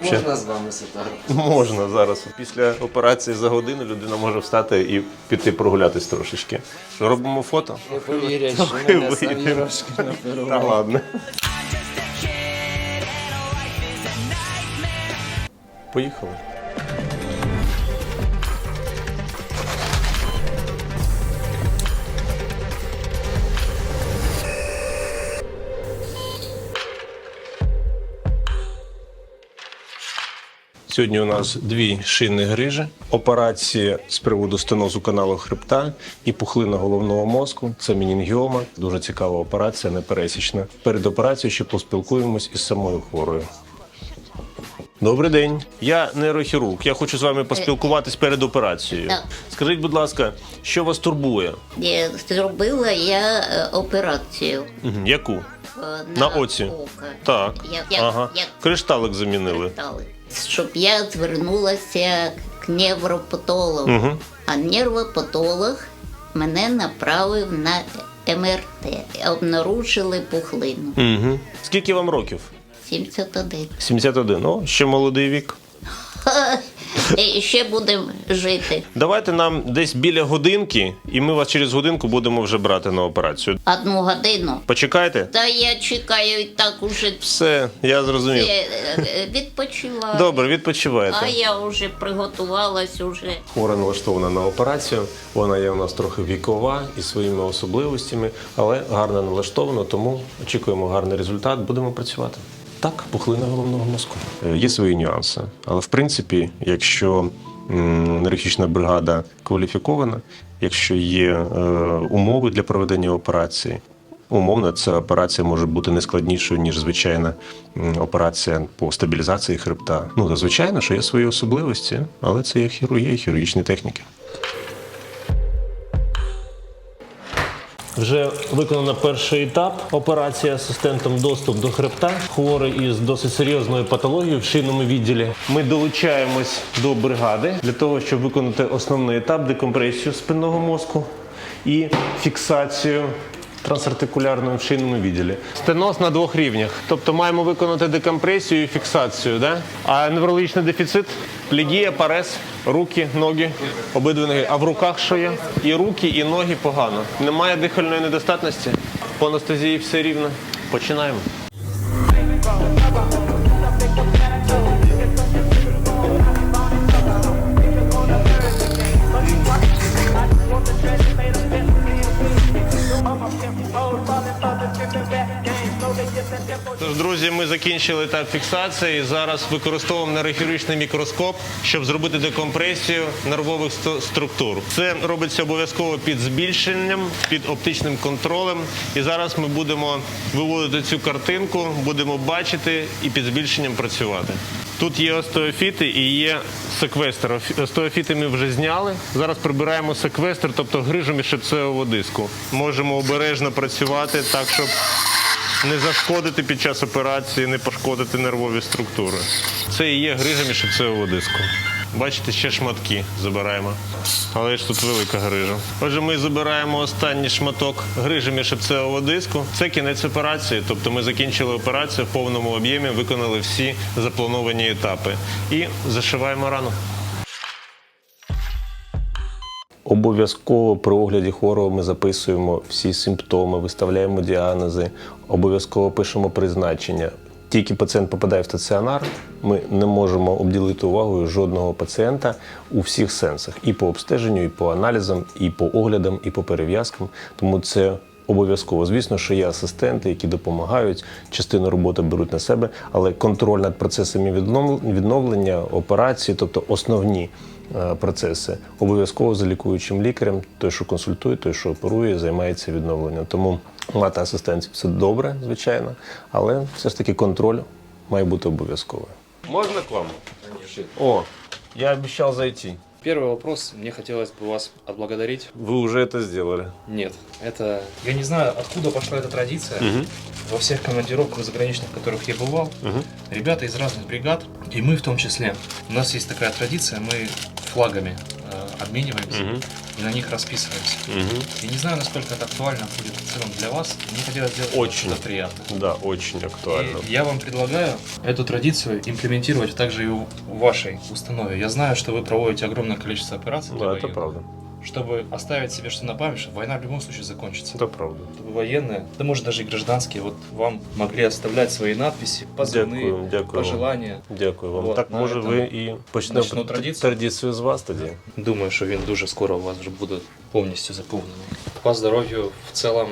Можна з вами сфотографувати? Можна зараз. Після операції за годину людина може встати і піти прогулятись трошечки. Що, робимо фото? Не повірять, що мене самі вийдемо. Та напирували. ладно. Поїхали. Сьогодні у нас дві шинні грижі, операція з приводу стенозу каналу хребта і пухлина головного мозку. Це мінінгіома. Дуже цікава операція, непересічна. Перед операцією ще поспілкуємось із самою хворою. Добрий день. Я нейрохірург. Я хочу з вами поспілкуватись перед операцією. Так. Скажіть, будь ласка, що вас турбує? Е, Зробила я е, операцію Мгм, Яку? е, На оці. око. Так. Я, я, ага. я Кришталик замінили. кристали. Щоб я звернулася к невропатологу. Угу. А нервопатолог мене направив на МРТ. Обнаружили пухлину. Угу. Скільки вам років? 71. 71. О, ще молодий вік. І ще будемо жити. Давайте нам десь біля годинки, і ми вас через годинку будемо вже брати на операцію. Одну годину. Почекайте. Та я чекаю і так уже Все, я зрозумів. е, е, відпочиваю. Добре, відпочивайте. А я вже приготувалась уже. Хвора налаштована на операцію. Вона є у нас трохи вікова і своїми особливостями, але гарно налаштована, тому очікуємо гарний результат. Будемо працювати. Так, пухлина головного мозку. Е, Є свої нюанси. Але в принципі, якщо нейрохічна бригада кваліфікована, якщо є е, умови для проведення операції, Умовно, ця операція може бути не складнішою, ніж звичайна операція по стабілізації хребта. Ну, звичайно, що є свої особливості, але це є хірургія, хірургічні техніки. Вже виконано перший етап операції асистентом доступ до хребта. Хворий із досить серйозною патологією в шийному відділі. Ми долучаємось до бригади для того, щоб виконати основний етап декомпресію спинного мозку і фіксацію трансартикулярною в шийному відділі. Стеноз на двох рівнях. Тобто маємо виконати декомпресію і фіксацію. Да? А неврологічний дефіцит, плігія, парез, руки, ноги, обидві ноги. А в руках що є? І руки, і ноги погано. Немає дихальної недостатності. По анестезії все рівно. Починаємо. Тож, друзі, ми закінчили етап фіксації. Зараз використовуємо нейрохірургічний мікроскоп, щоб зробити декомпресію нервових структур. Це робиться обов'язково під збільшенням, під оптичним контролем. І зараз ми будемо виводити цю картинку, будемо бачити і під збільшенням працювати. Тут є остеофіти і є секвестр. Остеофіти ми вже зняли. Зараз прибираємо секвестр, тобто грижу міжшипцевого диску. Можемо обережно працювати так, щоб не зашкодити під час операції, не пошкодити нервові структури. Це і є грижа міжшипцевого диску. Бачите, ще шматки забираємо. Але ж тут велика грижа. Отже, ми забираємо останній шматок грижі міжшипцевого диску. Це кінець операції. Тобто ми закінчили операцію в повному об'ємі, виконали всі заплановані етапи. І зашиваємо рану. Обов'язково при огляді хворого ми записуємо всі симптоми, виставляємо діагнози, обов'язково пишемо призначення. Тільки пацієнт попадає в стаціонар, ми не можемо обділити увагою жодного пацієнта у всіх сенсах і по обстеженню, і по аналізам, і по оглядам, і по перев'язкам. Тому це обов'язково. Звісно, що є асистенти, які допомагають, частину роботи беруть на себе, але контроль над процесами віднов- відновлення, операції, тобто основні е, процеси, обов'язково за лікуючим лікарем, той, що консультує, той, що оперує, займається відновленням. Тому мати асистентів це добре, звичайно, але все ж таки контроль має бути обов'язковий. Можна к вам? О, я обіцяв зайти. Первый вопрос. Мне хотелось бы вас отблагодарить. Ви вже це зробили. Нет, это... Я не знаю, откуда пошла эта традиция. Во всех командировках заграничных, в которых я бывал, ребята из разных бригад, и мы в том числе. У нас есть такая традиция, мы флагами э, обмениваемся. и на них расписывались. Я не знаю, насколько это актуально будет в целом для вас. Мне хотелось сделать Очень. что-то приятное. Да, очень актуально. И я вам предлагаю эту традицию имплементировать также и у вашей установе. Я знаю, что вы проводите огромное количество операций Да, это правда. чтобы оставить себе что на память, что война в любом случае закончится. Это правда. Чтобы военные, да может даже и гражданские, вот вам могли оставлять свои надписи, позывные, Дякую, дякую вам. пожелания. Дякую вам. Вот, так, на може, этом ви і почнемо почну традицію. традицію з вас тоді. Думаю, что він дуже скоро у вас вже буде повністю заповнений. По здоровью в целом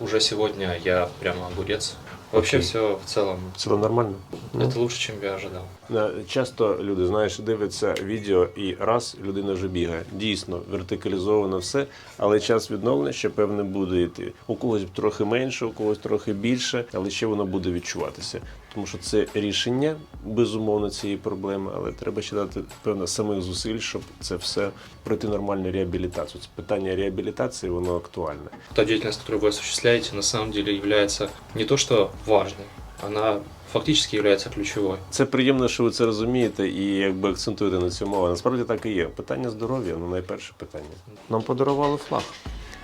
уже сегодня я прямо огурец. Вообще все в целом Це нормально? это лучше, чем я ожидал. Е, Часто люди, знаєш, дивляться відео і раз людина вже бігає. Дійсно, вертикалізовано все, але час відновлення ще певне буде йти. У когось трохи менше, у когось трохи більше, але ще воно буде відчуватися. Тому що це рішення безумовно цієї проблеми, але треба ще дати певно самих зусиль, щоб це все пройти нормальну реабілітацію. Це питання реабілітації, воно актуальне. Та деятельность, которую вы осуществляете, на самом деле является не то что важной, она фактически является ключевой. Це приємно, що ви це розумієте і якби акцентуєте на цьому. А насправді так і є. Питання здоров'я ну найперше питання. Нам подарували флаг.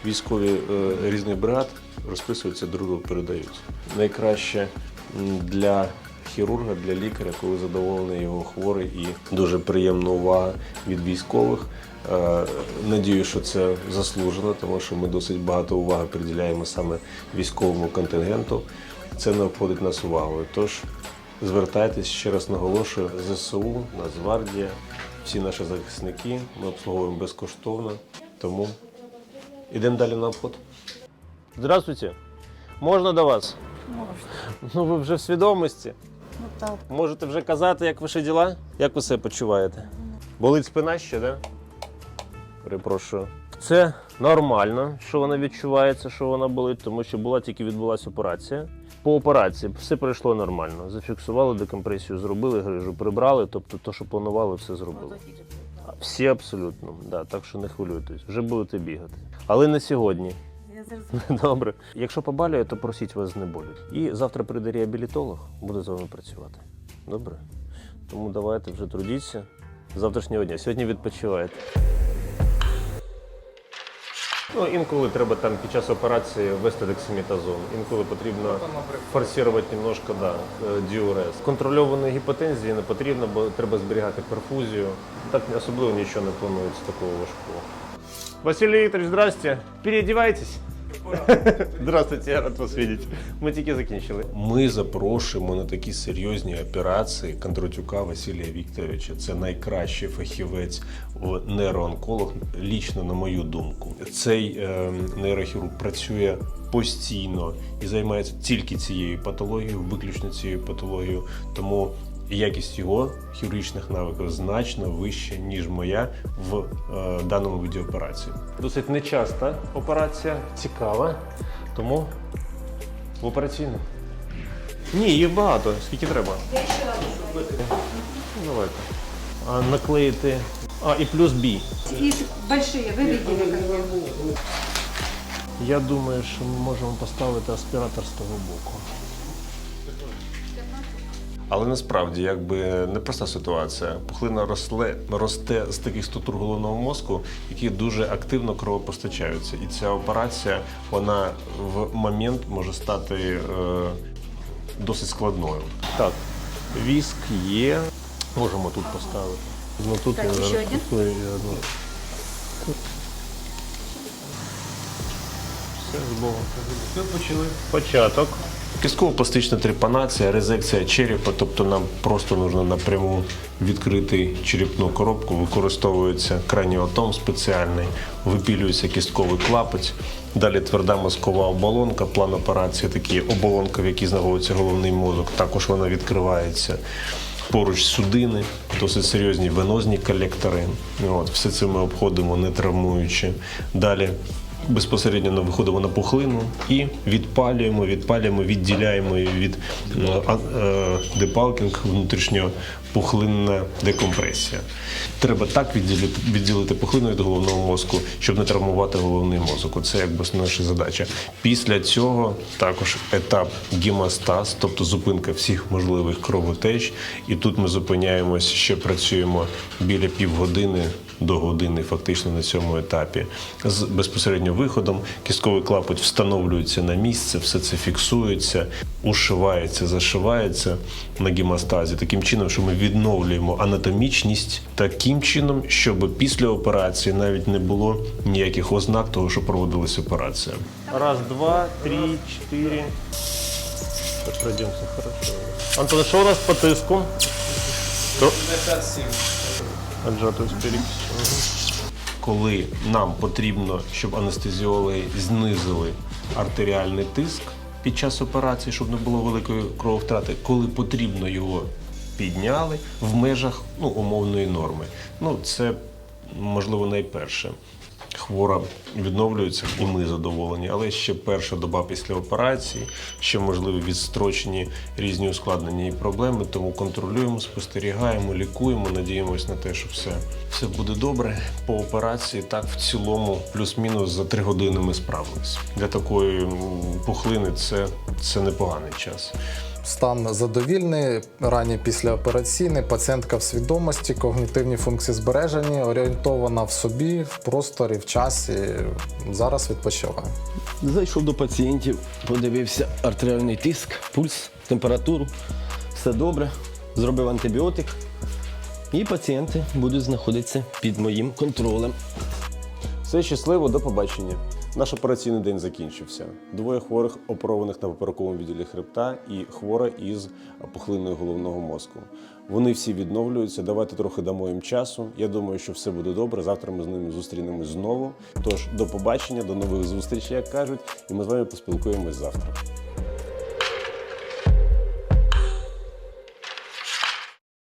Військові е, різних бригад розписуються, друг другу передають. Найкраще для хірурга, для лікаря, коли задоволений його хворий і дуже приємна увага від військових. Е, Надію, що це заслужено, тому що ми досить багато уваги приділяємо саме військовому контингенту. Це не обходить нас увагою. Тож звертайтесь ще раз наголошую: ЗСУ, Нацгвардія, всі наші захисники. Ми обслуговуємо безкоштовно. Тому йдемо далі на обход. Здравствуйте. Можна до вас? Можна. Ну ви вже в свідомості. Ну так. Можете вже казати, як ваші діла? Як ви себе почуваєте? Болить спина ще, да? Перепрошую. Це нормально, що вона відчувається, що вона болить, тому що була тільки відбулася операція. По операції все пройшло нормально. Зафіксували декомпресію, зробили грижу, прибрали, тобто то, що планували, все зробили. Всі абсолютно, да, так що не хвилюйтесь, вже будете бігати. Але не сьогодні. Я зрозуміла. Добре. Якщо побалює, то просіть вас знеболють. І завтра прийде реабілітолог, буде з вами працювати. Добре? Тому давайте вже трудіться з завтрашнього дня. Сьогодні відпочиваєте. Ну, інколи треба там під час операції ввести дексаметазон. Інколи потрібно форсувати немножко да, е, діурез. Контрольованої гіпотензії не потрібно, бо треба зберігати перфузію. Так особливо нічого не планується такого важкого. Василий Викторович, здрасте. Переодевайтесь. Здравствуйте, я рад вас видеть. Ми тільки закінчили. Ми запрошуємо на такі серйозні операції Кондратюка Василія Вікторовича. Це найкращий фахівець в нейроонколог, лічно на мою думку. Цей е, нейрохірург працює постійно і займається тільки цією патологією, виключно цією патологією. Тому якість його хірургічних навиків значно вища, ніж моя в е, даному виді операції. Досить нечаста операція, цікава, тому в операційну. Ні, їх багато. Скільки треба? Я ще раз. Давайте. А наклеїти. А, і плюс бі. И большие, вы видели? Я думаю, що ми можемо поставити аспіратор з того боку. Але насправді якби непроста ситуація. Пухлина росле, росте з таких структур головного мозку, які дуже активно кровопостачаються. І ця операція вона в момент може стати е, досить складною. Так, віск є. Можемо тут поставити. Ну тут Так, я ще зараз один? купую, я, ну, Все з Богом. Все почали. Початок. Кістково-пластична трепанація, резекція черепа, тобто нам просто потрібно напряму відкрити черепну коробку, використовується краніотом спеціальний, випілюється кістковий клапоть. Далі тверда мозкова оболонка, план операції такий оболонка, в якій знаходиться головний мозок, також вона відкривається. Поруч судини, досить серйозні венозні колектори. От, все це ми обходимо не травмуючи. Далі безпосередньо виходимо на пухлину і відпалюємо, відпалюємо, відділяємо її від е, е, депалкінг, внутрішньо пухлинна декомпресія. Треба так відділити, відділити пухлину від головного мозку, щоб не травмувати головний мозок. Це якби наша задача. Після цього також етап гемостаз, тобто зупинка всіх можливих кровотеч. І тут ми зупиняємось, ще працюємо біля півгодини до години, фактично на цьому етапі. З безпосередньо виходом кістковий клапоть встановлюється на місце, все це фіксується, ушивається, зашивається на гемостазі. Таким чином, що ми відновлюємо анатомічність таким чином, щоб після операції навіть не було ніяких ознак того, що проводилася операція. Раз, два, три, чотири. Так, пройдемся, хорошо. Антон, що у нас по тиску? 57. Отжатую перекисю. Коли нам потрібно, щоб анестезіологи знизили артеріальний тиск під час операції, щоб не було великої крововтрати, коли потрібно його підняли в межах ну, умовної норми. Ну, це можливо найперше. Хвора відновлюється, і ми задоволені, але ще перша доба після операції, ще можливі відстрочені різні ускладнення і проблеми. Тому контролюємо, спостерігаємо, лікуємо, надіємось на те, що все, все буде добре. По операції так в цілому, плюс-мінус за три години ми справилися. Для такої пухлини це, це непоганий час. Стан задовільний, ранній післяопераційний, пацієнтка в свідомості, когнітивні функції збережені, орієнтована в собі, в просторі, в часі. Зараз відпочиваю. Зайшов до пацієнтів, подивився артеріальний тиск, пульс, температуру. Все добре. Зробив антибіотик. І пацієнти будуть знаходитися під моїм контролем. Все щасливо, до побачення. Наш операційний день закінчився. Двоє хворих оперованих на поперековому відділі хребта і хвора із пухлиною головного мозку. Вони всі відновлюються. Давайте трохи дамо їм часу. Я думаю, що все буде добре. Завтра ми з ними зустрінемось знову. Тож до побачення, до нових зустрічей, як кажуть, і ми з вами поспілкуємось завтра.